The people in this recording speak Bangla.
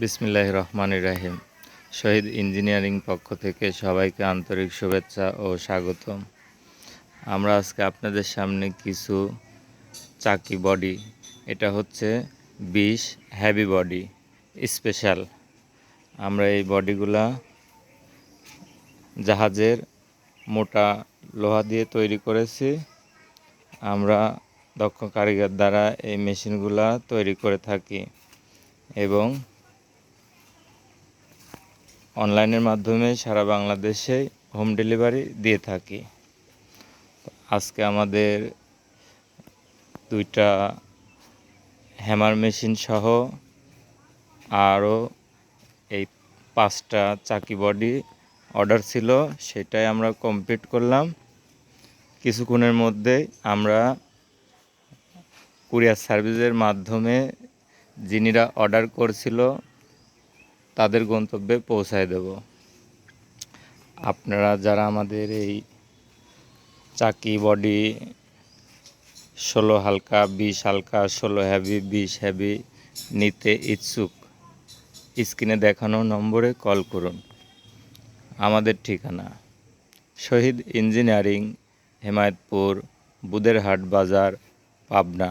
বিসমিল্লাহ রহমান রাহিম। শহীদ ইঞ্জিনিয়ারিং পক্ষ থেকে সবাইকে আন্তরিক শুভেচ্ছা ও স্বাগতম। আমরা আজকে আপনাদের সামনে কিছু চাকি বডি, এটা হচ্ছে বিশ হ্যাভি বডি স্পেশাল। আমরা এই বডিগুলা জাহাজের মোটা লোহা দিয়ে তৈরি করেছি। আমরা দক্ষ কারিগর দ্বারা এই মেশিনগুলা তৈরি করে থাকি এবং অনলাইনের মাধ্যমে সারা বাংলাদেশে হোম ডেলিভারি দিয়ে থাকি। আজকে আমাদের দুইটা হ্যামার মেশিন সহ আরও এই পাঁচটা চাকি বডি অর্ডার ছিল, সেটাই আমরা কমপ্লিট করলাম। কিছুক্ষণের মধ্যে আমরা কুরিয়ার সার্ভিসের মাধ্যমে যিনিরা অর্ডার করছিল তাদের গন্তব্যে পৌঁছায় দেব। আপনারা যারা আমাদের এই চাকি বডি ষোলো হালকা, বিশ হালকা, ষোলো হ্যাভি বিশ হ্যাভি নিতে ইচ্ছুক, স্ক্রিনে দেখানো নম্বরে কল করুন। আমাদের ঠিকানা শহীদ ইঞ্জিনিয়ারিং, হেমায়তপুর, বুদেরহাট বাজার, পাবনা।